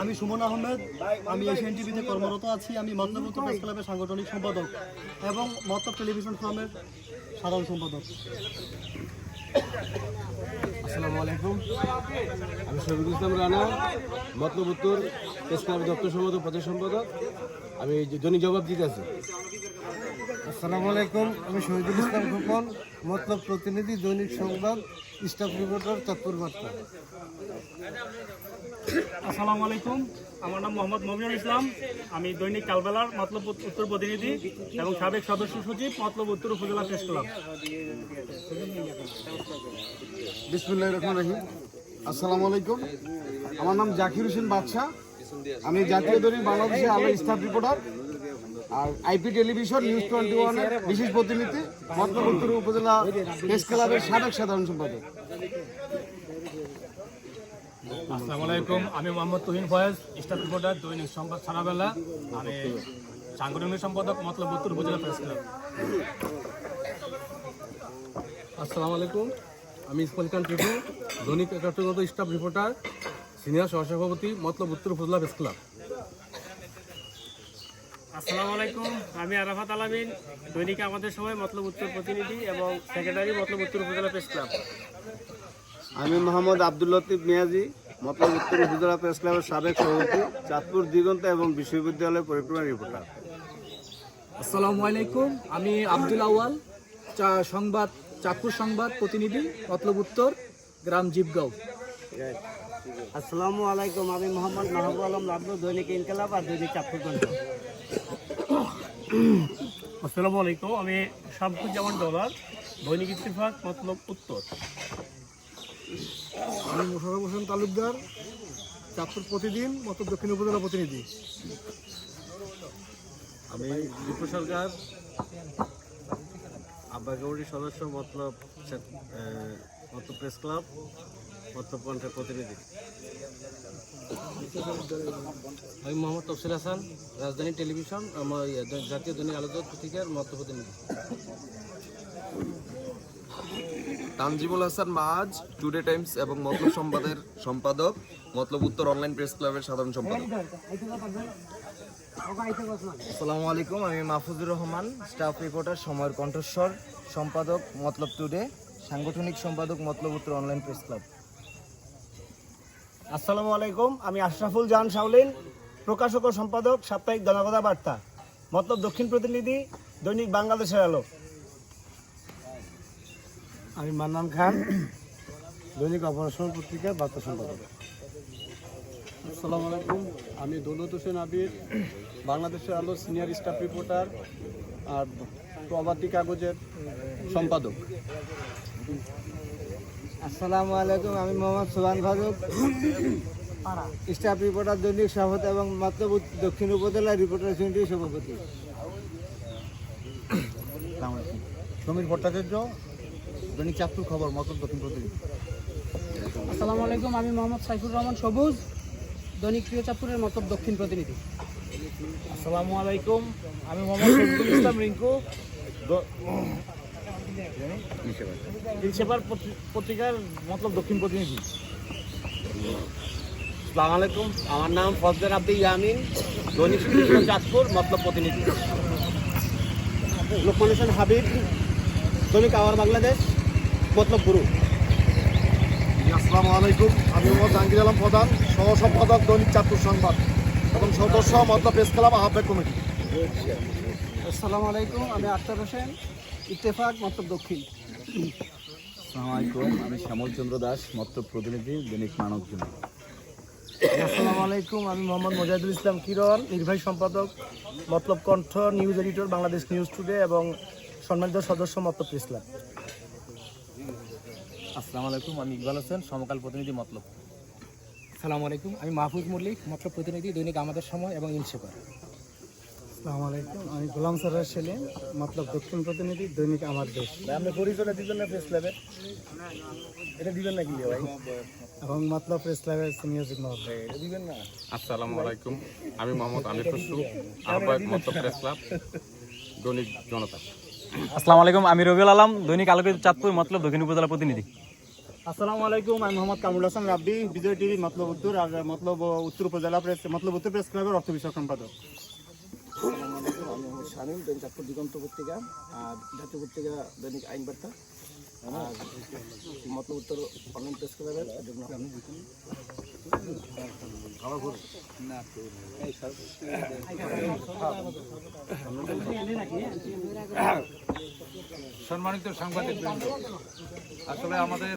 আমি সুমন আহমেদ আমি এশিয়ান টিভিতে কর্মরত আছি আমি মতলব প্রেস ক্লাবের সাংগঠনিক সম্পাদক এবং মতলব টেলিভিশন ফার্মের সাধারণ সম্পাদক। আসসালামু আলাইকুম। আমি শহীদুল ইসলাম রানা মতলব উত্তর প্রেস ক্লাব দপ্তর সম্পাদক প্রচার সম্পাদক। আমি দৈনিক জবাব দিতে আছি। আসসালামু আলাইকুম আমি শহীদুল ইসলাম খোকন মতলব প্রতিনিধি দৈনিক সংবাদ স্টাফ রিপোর্টার চাঁদপুর বার্তা। আসসালামু আলাইকুম। আমার নাম মোহাম্মদ মমিনুল ইসলাম। আমি দৈনিক কালবেলার মতলব উত্তর প্রতিনিধি এবং সাবেক সদস্য সচিব মতলব উত্তর উপজেলা প্রেস ক্লাব। বিসমুল্লাহ রহমান রহিম। আসসালামু আলাইকুম। আমার নাম জাকির হোসেন বাদশাহ। আমি জাতীয় দৈনিক বাংলাদেশে আলো স্টাফ রিপোর্টার আর আইপি টেলিভিশন নিউজ টোয়েন্টি ওয়ানের বিশেষ প্রতিনিধি মতলব উত্তর উপজেলা প্রেস ক্লাবের সাবেক সাধারণ সম্পাদক। আসসালামু আলাইকুম আমি মোহাম্মদ তুহিন ফয়েজ স্টাফ রিপোর্টার দৈনিক সংবাদ সারাবেলা আমি সাংগঠনিক সম্পাদক মতলব উত্তর উপজেলা প্রেস ক্লাব। আসসালামু আলাইকুম আমি ইসমাইল খান টিটু দৈনিক একাত্তরগত স্টাফ রিপোর্টার সিনিয়র সহসভাপতি মতলব উত্তর উপজেলা প্রেস ক্লাব। আসসালামু আলাইকুম আমি আরাফাত আলামিন দৈনিক আমাদের সময় মতলব উত্তর প্রতিনিধি এবং সেক্রেটারি মতলব উত্তর উপজেলা প্রেস ক্লাব। আমি মোহাম্মদ আব্দুল লতিফ মিয়াজি মতলব উত্তর উপজেলা প্রেস ক্লাবের সাবেক সভাপতি চাঁদপুর দিগন্ত এবং বিশ্ববিদ্যালয়ের পরিক্রমা রিপোর্টার। আসসালামু আলাইকুম আমি আব্দুল আওয়াল চা- সংবাদ চাঁদপুর সংবাদ প্রতিনিধি মতলব উত্তর গ্রাম জীবগাঁও আসসালামু আলাইকুম আমি মোহাম্মদ মাহবুব আলম লাবলু দৈনিক ইনকালাব আর দৈনিক চাঁদপুরগঞ্জ আসসালামু আলাইকুম আমি শামসুজ্জামান ডলার দৈনিক ইত্তেফাক মতলব উত্তর। আমি মোশারফ হোসেন তালুকদার চাঁদপুর প্রতিদিন মতো দক্ষিণ উপজেলা প্রতিনিধি। আমি দীপু সরকার আব্বাগৌড়ি সদস্য মতলব মতলব প্রেস ক্লাব মতলব কণ্ঠের প্রতিনিধি। আমি মোহাম্মদ তফসিল হাসান রাজধানী টেলিভিশন আমার জাতীয় দৈনিক আলোচক পত্রিকার মত প্রতিনিধি। তানজিমুল হাসান মাজ টুডে টাইমস এবং মতলব সম্পাদের সম্পাদক মতলব উত্তর অনলাইন প্রেস ক্লাবের সাধারণ সম্পাদক। আসসালামু আলাইকুম আমি মাহফুজুর রহমান স্টাফ রিপোর্টার সময়ের কণ্ঠস্বর সম্পাদক মতলব টুডে সাংগঠনিক সম্পাদক মতলব উত্তর অনলাইন প্রেস ক্লাব। আসসালামু আলাইকুম আমি আশরাফুল জাহান শাওলিন প্রকাশক ও সম্পাদক সাপ্তাহিক জনপদা বার্তা মতলব দক্ষিণ প্রতিনিধি দৈনিক বাংলাদেশের আলো। আমি মান্নান খান দৈনিক অপারেশন পত্রিকার বার্তা সম্পাদক। আসসালামু আলাইকুম। আমি দৌলত হোসেন আবির বাংলাদেশের আলো সিনিয়র স্টাফ রিপোর্টার আর প্রবাদী কাগজের সম্পাদক। আসসালামু আলাইকুম আমি মোহাম্মদ সোহান ফারুক স্টাফ রিপোর্টার দৈনিক সভাপতি এবং মাত্র দক্ষিণ উপজেলা রিপোর্টার সমিতির সভাপতি। সমীর ভট্টাচার্য দৈনিক চাঁদপুর খবর মতো দক্ষিণ প্রতিনিধি আসসালামু আলাইকুম আমি মোহাম্মদ সাইফুর রহমান সবুজ দৈনিক প্রিয় চাঁদপুরের মতলব দক্ষিণ প্রতিনিধি। আসসালামু আলাইকুম আমি মোহাম্মদ শহীদুল ইসলাম রিঙ্কু। ইনসেপার পত্রিকার মতলব দক্ষিণ প্রতিনিধি। আসসালামু আলাইকুম আমার নাম ফজদার আব্দি ইয়ামিন দৈনিক চাঁদপুর মতলব প্রতিনিধি। লোকমান হোসেন হাবিব দৈনিক আওয়ার বাংলাদেশ। মতলব গুরু। আসসালামু আলাইকুম। আমি মোহাম্মদ জাহাঙ্গীর আলম প্রধান সহ সম্পাদক দৈনিক চাঁদপুর সংবাদ এবং সদস্য মতলব প্রেস ক্লাব আহ্বায়ক কমিটি। আসসালামু আলাইকুম আমি আক্তার হোসেন ইত্তেফাক মতলব দক্ষিণ। আসসালামু আলাইকুম আমি শ্যামল চন্দ্র দাস মতলব প্রতিনিধি দৈনিক মানব জীবন আসসালামু আলাইকুম আমি মোহাম্মদ মোজাহিদুল ইসলাম কিরণ নির্বাহী সম্পাদক মতলব কণ্ঠ news editor Bangladesh news today এবং সম্মানিত সদস্য মতলব প্রেস ক্লাব। আসসালামু আলাইকুম আমি ইকবাল হোসেন সমকাল প্রতিনিধি মতলব। আসসালামু আলাইকুম আমি মাহফুজ মল্লিক মতলব প্রতিনিধি দৈনিক আমাদের সময় এবং ইনসেপার আসসালামু আলাইকুম আমি গোলাম সরার সেলিম মতলব দক্ষিণ প্রতিনিধি দৈনিক আমার দেশ। আপনি পরিচয়টা দিবেন না প্রেস ক্লাবে এটা দিবেন না কি ভাই? এবং মতলব প্রেস ক্লাবের সিনিয়র যুগ্ম এটা দিবেন না? আসসালামু আলাইকুম আমি মোহাম্মদ আমির খসরু আহ্বায়ক মতলব প্রেস ক্লাব দৈনিক জনতা। আসসালামু আলাইকুম আমি রবিউল আলম দৈনিক আলোকিত চাঁদপুর মতলব দক্ষিণ উপজেলা প্রতিনিধি। আসসালামু আলাইকুম আমি মোহাম্মদ কামরুল হাসান রাব্বি বিজয় টিভি মতলব উত্তর আর মতলব উত্তর উপজেলা প্রেস মতলব উত্তর প্রেস ক্লাবের অর্থ বিষয়ক সম্পাদক। আমি দৈনিক চাঁদপুর দিগন্ত পত্রিকা আর জাতীয় পত্রিকা দৈনিক আইন বার্তা আর মতলব উত্তর অনলাইন প্রেস ক্লাবের সম্মানিত সাংবাদিক আসলে আমাদের